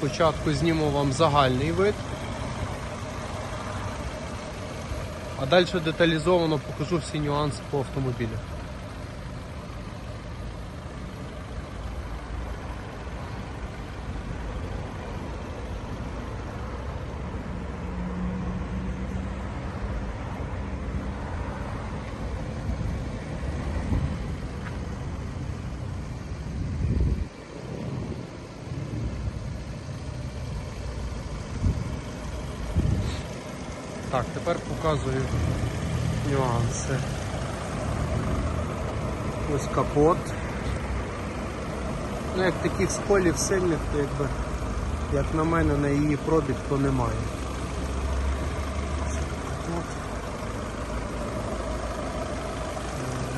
Спочатку зніму вам загальний вид, а далі деталізовано покажу всі нюанси по автомобілю. Так, тепер показую нюанси. Ось капот. Ну, як таких сколів сильних, то якби, як на мене, на її пробіг, то немає.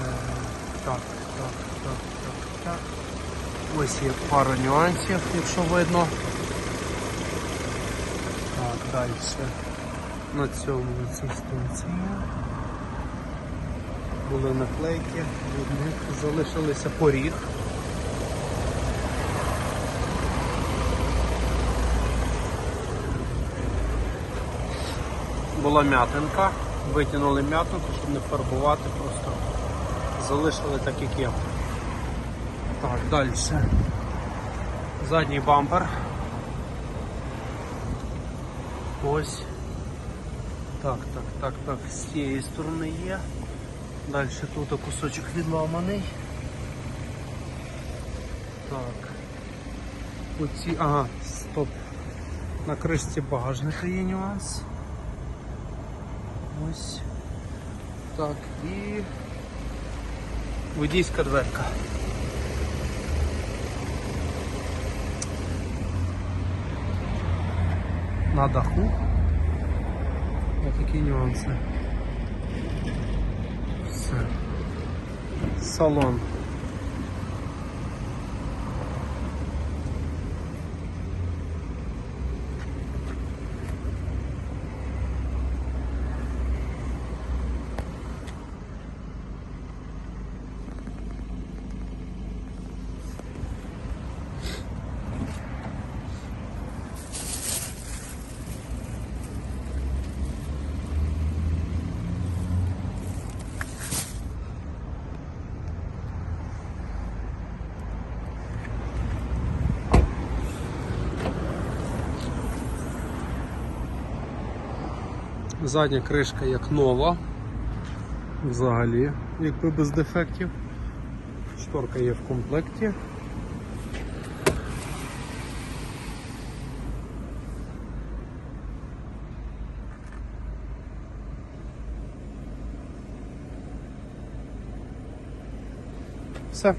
Е, Так, так, так, так, так. Ось є пара нюансів, якщо видно. Так, далі. На цьому на цій станції були наклейки, від них залишилися поріг. Була м'ятинка, витягнули м'ятинку, щоб не фарбувати, просто залишили так, як є. Так, далі. Задній бампер. Ось. Так, так, так, так, з цієї сторони є. Далі тут кусочок відламаний. Так. Оці, ага, стоп. На кришці багажника є нюанс. Ось. Так, і водійська дверка. На даху. Ось такие нюанси. Все. Салон. Задня кришка як нова. Взагалі, якби без дефектів. Шторка є в комплекті. Все.